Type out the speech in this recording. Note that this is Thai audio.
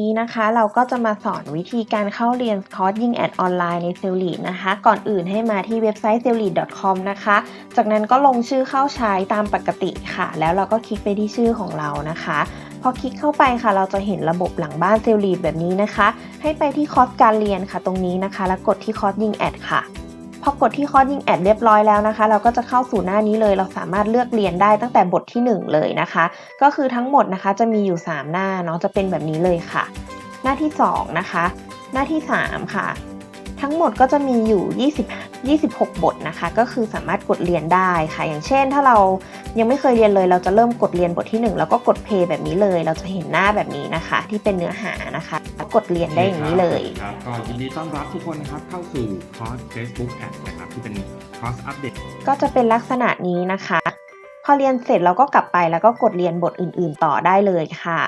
นี้นะคะเราก็จะมาสอนวิธีการเข้าเรียนคอร์สยิงแอดออนไลน์ใน s ซ l l e a d นะคะ ก่อนอื่นให้มาที่เว็บไซต์ s a l l e a d c o m นะคะ จากนั้นก็ลงชื่อเข้าใช้ตามปกติค่ะ แล้วเราก็คลิกไปที่ชื่อของเรานะคะ พอคลิกเข้าไปค่ะ เราจะเห็นระบบหลังบ้าน s ซ l l e a d แบบนี้นะคะ ให้ไปที่คอร์สการเรียนค่ะตรงนี้นะคะ แล้วกดที่คอร์สยิงแอดค่ะ พอกดที่คอร์สยิงแอดเรียบร้อยแล้วนะคะ เราก็จะเข้าสู่หน้านี้เลย เราสามารถเลือกเรียนได้ตั้งแต่บทที่ 1 เลยนะคะ ก็คือทั้งหมดนะคะจะมีอยู่ 3 หน้าเนาะจะเป็นแบบนี้เลยค่ะ หน้าที่ 2 นะคะ หน้าที่ 3 ค่ะ ทั้งหมดก็จะมีอยู่ 20 26 บทนะคะ ก็คือสามารถกดเรียนได้ค่ะ อย่างเช่นถ้าเรายังไม่เคยเรียนเลย เราจะเริ่มกดเรียนบทที่ 1 แล้วก็กดเพย์แบบนี้เลย เราจะเห็นหน้าแบบนี้นะคะ ที่เป็นเนื้อหานะคะแล้วกดเรียนได้อย่างนี้เลยครับก็ยินดีต้อนรับทุกคนนะครับเข้าสู่คอร์ส Facebook Ad นะครับที่เป็นคอร์สอัปเดตก็จะเป็นลักษณะนี้นะคะ พอเรียนเสร็จเราก็กลับไปแล้วก็กดเรียนบทอื่น ๆ ต่อได้เลยค่ะ